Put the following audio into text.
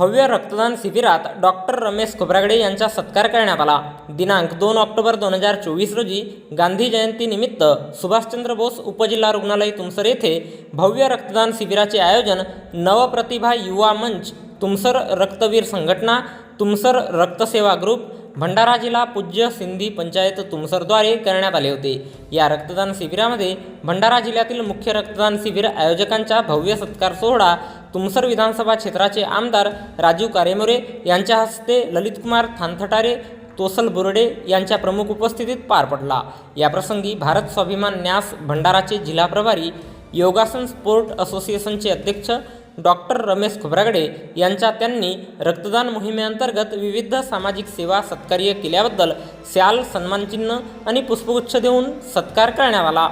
भव्य रक्तदान शिबिरात डॉक्टर रमेश खोब्रागडे यांचा सत्कार करण्यात आला. दिनांक दोन ऑक्टोबर दोन हजार चोवीस रोजी गांधी जयंतीनिमित्त सुभाषचंद्र बोस उपजिल्हा रुग्णालय तुमसर येथे भव्य रक्तदान शिबिराचे आयोजन नवप्रतिभा युवा मंच तुमसर रक्तवीर संघटना तुमसर रक्तसेवा ग्रुप भंडारा जिल्हा पूज्य सिंधी पंचायत तुमसरद्वारे करण्यात आले होते. या रक्तदान शिबिरामध्ये भंडारा जिल्ह्यातील मुख्य रक्तदान शिबिर आयोजकांचा भव्य सत्कार सोहळा तुमसर विधानसभा क्षेत्राचे आमदार राजीव कारेमोरे यांच्या हस्ते ललितकुमार थानथटारे तोसल बुरडे यांच्या प्रमुख उपस्थितीत पार पडला. याप्रसंगी भारत स्वाभिमान न्यास भंडाराचे जिल्हा प्रभारी योगासन स्पोर्ट असोसिएशनचे अध्यक्ष डॉक्टर रमेश खोब्रागडे यांच्या त्यांनी रक्तदान मोहिमेअंतर्गत विविध सामाजिक सेवा सत्कार्य केल्याबद्दल स्याल सन्मानचिन्ह आणि पुष्पगुच्छ देऊन सत्कार करण्यात आला.